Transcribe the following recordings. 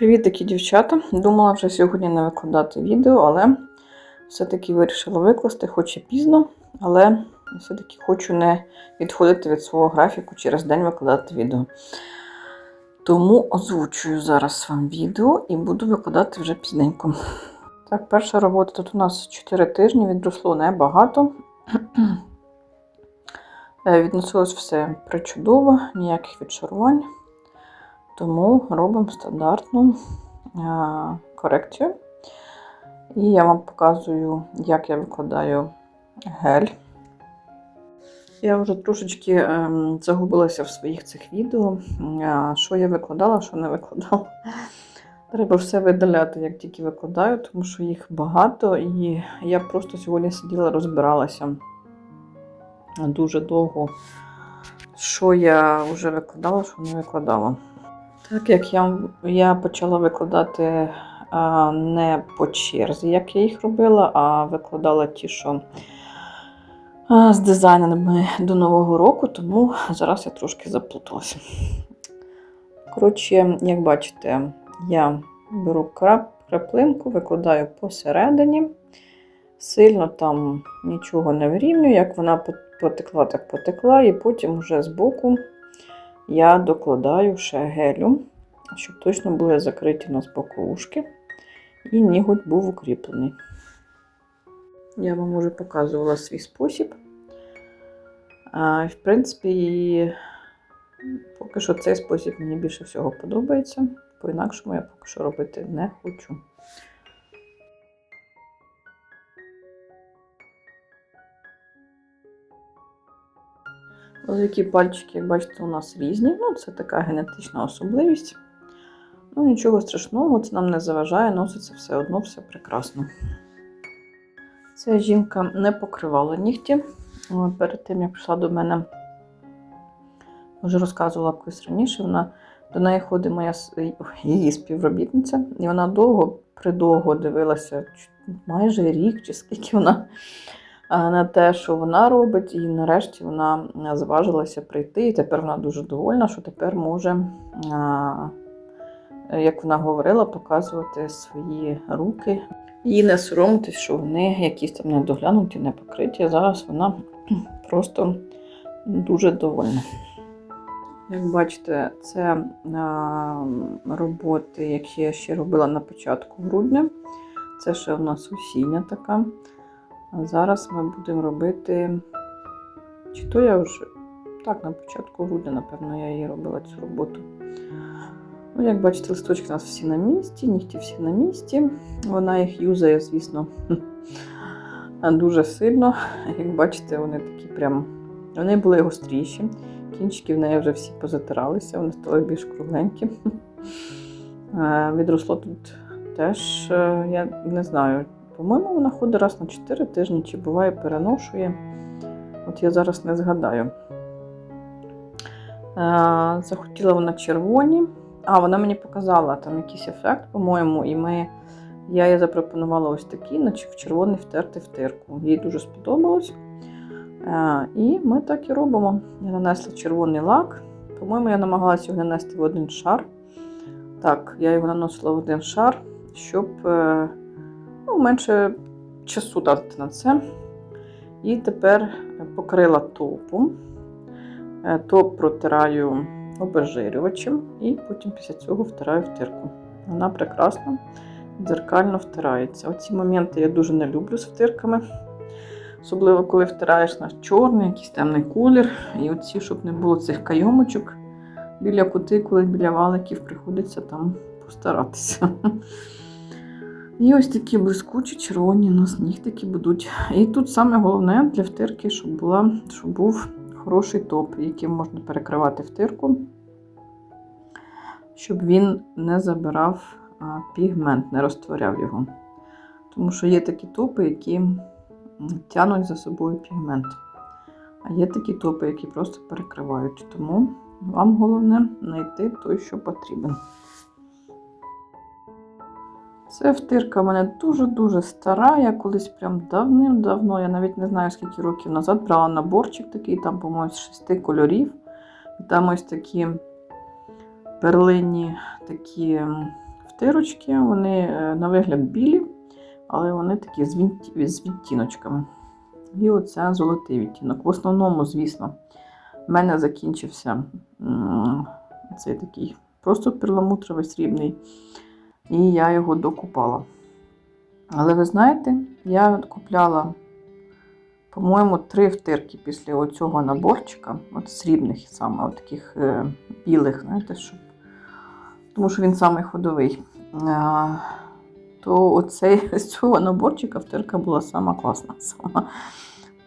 Привіт, такі дівчата. Думала вже сьогодні не викладати відео, але все-таки вирішила викласти, хоч і пізно, але все-таки хочу не відходити від свого графіку через день викладати відео. Тому озвучую зараз вам відео і буду викладати вже пізненько. Так, перша робота тут у нас 4 тижні, відросло небагато. Е, Відносилось все причудово, ніяких відшарувань. Тому робимо стандартну корекцію. І я вам показую, як я викладаю гель. Я вже трошечки ем, загубилася в своїх цих відео, що я викладала, що не викладала. Треба все видаляти, як тільки викладаю, тому що їх багато, і я просто сьогодні сиділа, розбиралася дуже довго, що я вже викладала, що не викладала. Так як я, я почала викладати а, не по черзі, як я їх робила, а викладала ті, що а, з дизайнерами до Нового року, тому зараз я трошки заплуталася. Коротше, як бачите, я беру крап, краплинку, викладаю посередині, сильно там нічого не вирівнюю, як вона потекла, так потекла, і потім вже збоку я докладаю ще гелю, щоб точно були закриті у боковушки, і ніготь був укріплений. Я вам вже показувала свій спосіб. А, В принципі, поки що цей спосіб мені більше всього подобається, по-інакшому я поки що робити не хочу. Великі пальчики, як бачите, у нас різні. Ну, це така генетична особливість. Ну, нічого страшного, це нам не заважає, носиться все одно все прекрасно. Ця жінка не покривала нігті. Перед тим, як прийшла до мене, вже розказувала колись раніше, вона до неї ходить моя її співробітниця, і вона довго, придовго дивилася, майже рік, чи скільки вона на те, що вона робить, і нарешті вона зважилася прийти. І тепер вона дуже довольна, що тепер може, як вона говорила, показувати свої руки. І не соромитись, що вони якісь там недоглянуті, не покриті. Зараз вона просто дуже довольна. Як бачите, це роботи, які я ще робила на початку грудня. Це ще у нас осіння така. А зараз ми будемо робити, чи то я вже так, на початку грудня, напевно, я її робила цю роботу. Ну, Як бачите, листочки у нас всі на місці, нігті всі на місці. Вона їх юзає, звісно, дуже сильно. Як бачите, вони такі прям, вони були гостріші. Кінчики в неї вже всі позатиралися, вони стали більш кругленькі. Відросло тут теж, е, я не знаю, по-моєму, вона ходить раз на 4 тижні, чи буває переношує. От я зараз не згадаю. Е, захотіла вона червоні. А, вона мені показала там якийсь ефект, по-моєму, і ми, я їй запропонувала ось такий, наче в червоний втерти втирку. Їй дуже сподобалось. Е, і ми так і робимо. Я нанесла червоний лак. По-моєму, я намагалася його нанести в один шар. Так, я його наносила в один шар, щоб е, ну, менше часу дати на це. І тепер покрила топом. Е, топ протираю обезжирювачем і потім після цього втираю втирку. Вона прекрасно, дзеркально втирається. Оці моменти я дуже не люблю з втирками. Особливо, коли втираєш на чорний, якийсь темний колір. І оці, щоб не було цих кайомочок біля кутикули, біля валиків, приходиться там постаратися. І ось такі блискучі червоні у нас нігтики будуть. І тут саме головне для втирки, щоб, була, щоб був хороший топ, яким можна перекривати втирку, щоб він не забирав пігмент, не розтворяв його. Тому що є такі топи, які тянуть за собою пігмент. А є такі топи, які просто перекривають. Тому вам головне знайти той, що потрібен. Це втирка в мене дуже-дуже стара. Я колись прям давним-давно, я навіть не знаю, скільки років назад брала наборчик такий, там, по-моєму, з шести кольорів. Там ось такі перлинні такі втирочки, вони е, на вигляд білі, але вони такі з, відті- з відтіночками. І оце золотий відтінок. В основному, звісно, в мене закінчився цей такий просто перламутровий срібний, і я його докупала. Але ви знаєте, я купляла, по-моєму, три втирки після оцього наборчика, от срібних саме, от таких е, білих, знаєте, щоб, тому що він самий ходовий. А, то оцей, з цього наборчика втирка була сама класна. Сама.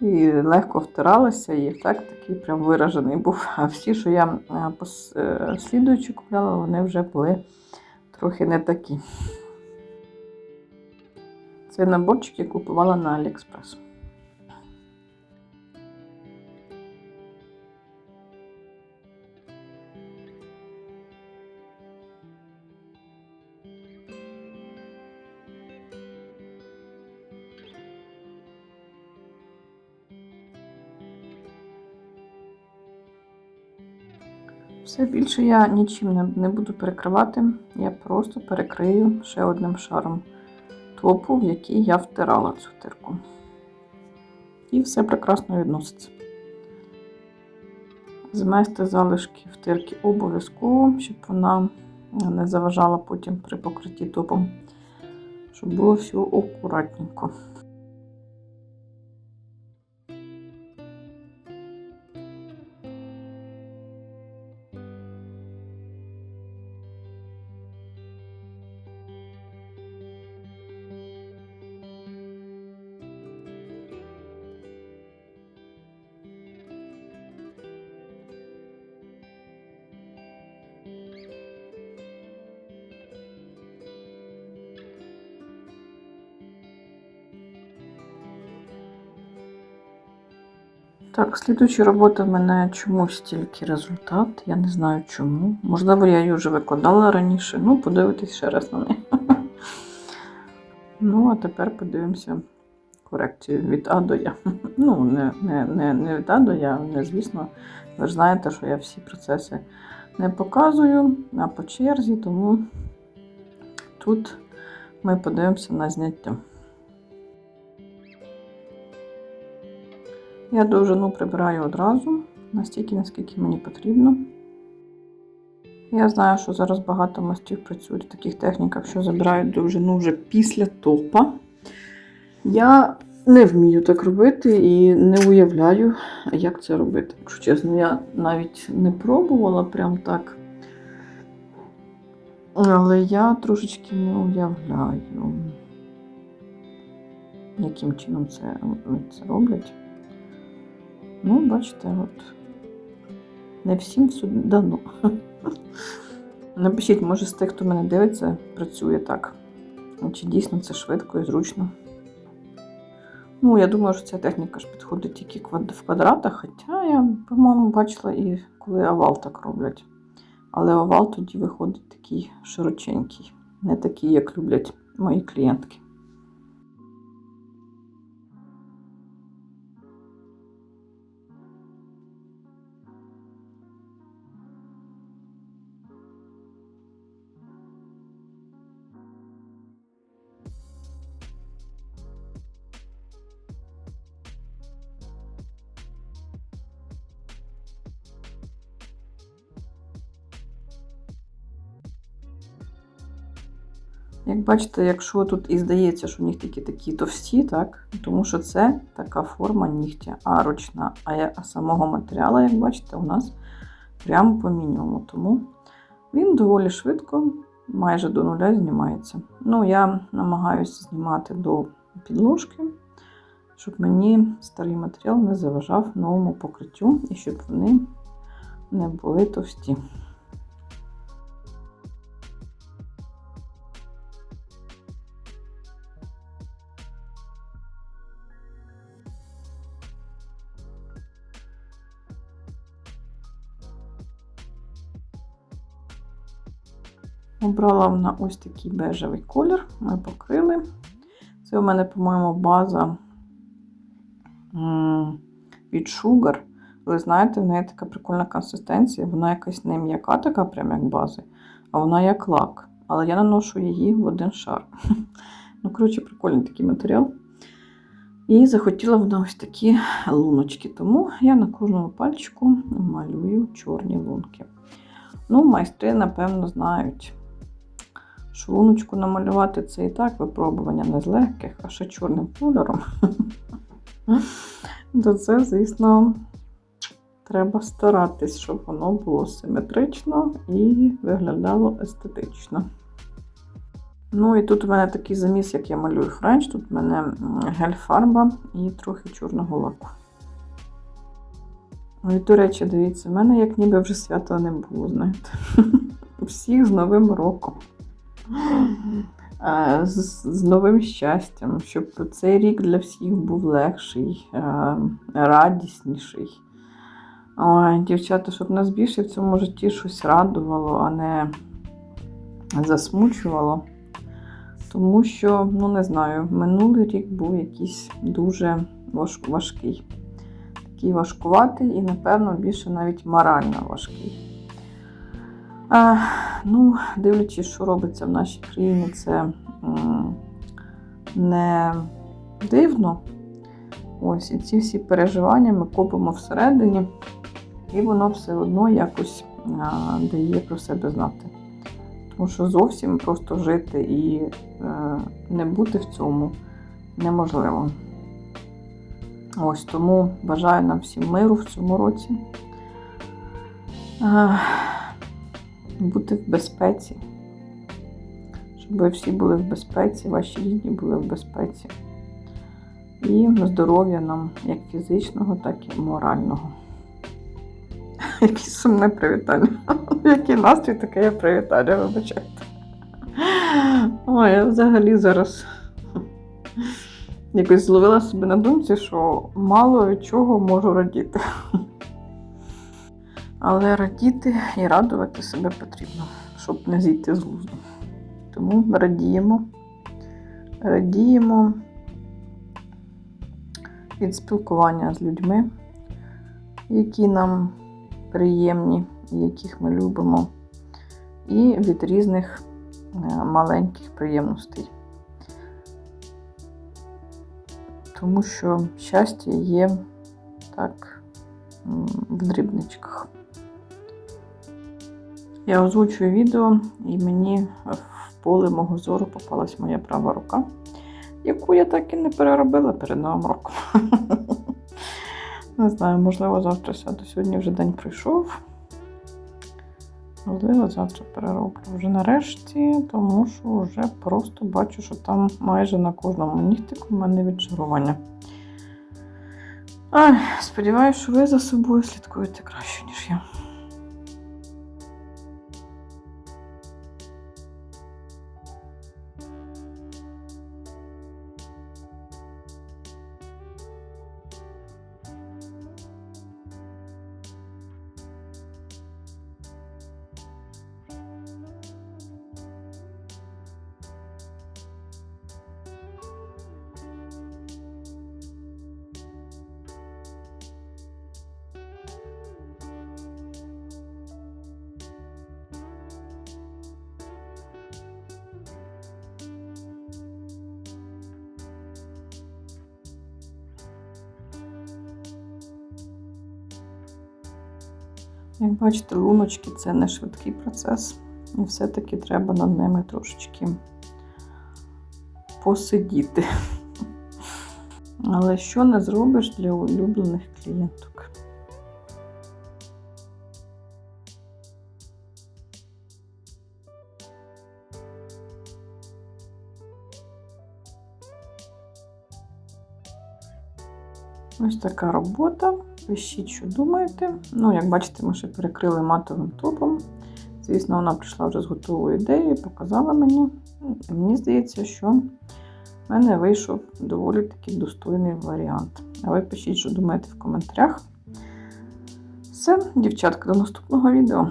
І легко втиралася, і ефект такий прям виражений був. А всі, що я е, е, слідуючи купляла, вони вже були трохи не такі. Цей наборчик я купувала на Аліекспрес. Все більше я нічим не, буду перекривати. Я просто перекрию ще одним шаром топу, в який я втирала цю тирку. І все прекрасно відноситься. Змести залишки втирки обов'язково, щоб вона не заважала потім при покритті топом, щоб було все акуратненько. Так, слідуюча робота в мене чомусь тільки результат. Я не знаю чому. Можливо, я її вже викладала раніше. Ну, подивитись ще раз на неї. Ну, а тепер подивимося корекцію від А до Я. Ну, не, не, не, не від А до Я, не звісно. Ви ж знаєте, що я всі процеси не показую, а по черзі, тому тут ми подивимося на зняття. Я довжину прибираю одразу, настільки, наскільки мені потрібно. Я знаю, що зараз багато майстрів працюють в таких техніках, що забирають довжину вже після топа. Я не вмію так робити і не уявляю, як це робити. Якщо чесно, я навіть не пробувала прям так. Але я трошечки не уявляю, яким чином це, це роблять. Ну, бачите, от не всім все дано. Напишіть, може, з тих, хто мене дивиться, працює так. Чи дійсно це швидко і зручно. Ну, я думаю, що ця техніка ж підходить тільки в квадратах, хоча я, по-моєму, бачила і коли овал так роблять. Але овал тоді виходить такий широченький, не такий, як люблять мої клієнтки. Як бачите, якщо тут і здається, що нігтики такі товсті, так? тому що це така форма нігтя, а ручна, а самого матеріалу, як бачите, у нас прямо по мінімуму. Тому він доволі швидко, майже до нуля знімається. Ну, я намагаюся знімати до підложки, щоб мені старий матеріал не заважав новому покриттю і щоб вони не були товсті. Обрала на ось такий бежевий колір. Ми покрили. Це у мене, по-моєму, база від Sugar. Ви знаєте, в неї така прикольна консистенція. Вона якась не м'яка, така прям як бази, а вона як лак. але я наношу її в один шар. Ну, коротше, прикольний такий матеріал. І захотіла вона ось такі луночки, тому я на кожному пальчику малюю чорні лунки. Ну, майстри, напевно, знають, що луночку намалювати це і так випробування не з легких, а ще чорним кольором. То це, звісно, треба старатись, щоб воно було симетрично і виглядало естетично. Ну і тут у мене такий заміс, як я малюю френч. Тут у мене гель-фарба і трохи чорного лаку. Ну і, до речі, дивіться, в мене як ніби вже свята не було, знаєте. Всіх з Новим роком. З, з новим щастям, щоб цей рік для всіх був легший, радісніший. Дівчата, щоб нас більше в цьому житті щось радувало, а не засмучувало. Тому що, ну не знаю, минулий рік був якийсь дуже важ- важкий. Такий важкуватий і, напевно, більше навіть морально важкий. А, ну, дивлячись, що робиться в нашій країні, це не дивно. Ось, і ці всі переживання ми копимо всередині, і воно все одно якось а, дає про себе знати. Тому що зовсім просто жити і е, не бути в цьому неможливо. Ось тому бажаю нам всім миру в цьому році. Е, бути в безпеці. Щоб ви всі були в безпеці, ваші рідні були в безпеці. І здоров'я нам як фізичного, так і морального. Яке сумне привітання. Який настрій, таке я привітання, вибачайте. Ой, я взагалі зараз якось зловила себе на думці, що мало від чого можу радіти. Але радіти і радувати себе потрібно, щоб не зійти з глузду. Тому радіємо, радіємо від спілкування з людьми, які нам приємні, яких ми любимо, і від різних е, маленьких приємностей. Тому що щастя є так в дрібничках. Я озвучую відео, і мені в поле мого зору попалась моя права рука, яку я так і не переробила перед Новим роком. Не знаю, можливо, завтра сяду. Сьогодні вже день пройшов. Можливо, завтра перероблю вже нарешті, тому що вже просто бачу, що там майже на кожному нігтику в мене віджирування. Ай, сподіваюся, що ви за собою слідкуєте краще, ніж я. Як бачите, луночки це не швидкий процес, і все-таки треба над ними трошечки посидіти. Але що не зробиш для улюблених клієнток? Ось така робота. Пишіть, що думаєте. Ну, як бачите, ми ще перекрили матовим топом. Звісно, вона прийшла вже з готовою ідеєю, показала мені. І мені здається, що в мене вийшов доволі такий достойний варіант. А ви пишіть, що думаєте в коментарях. Все, дівчатка, до наступного відео.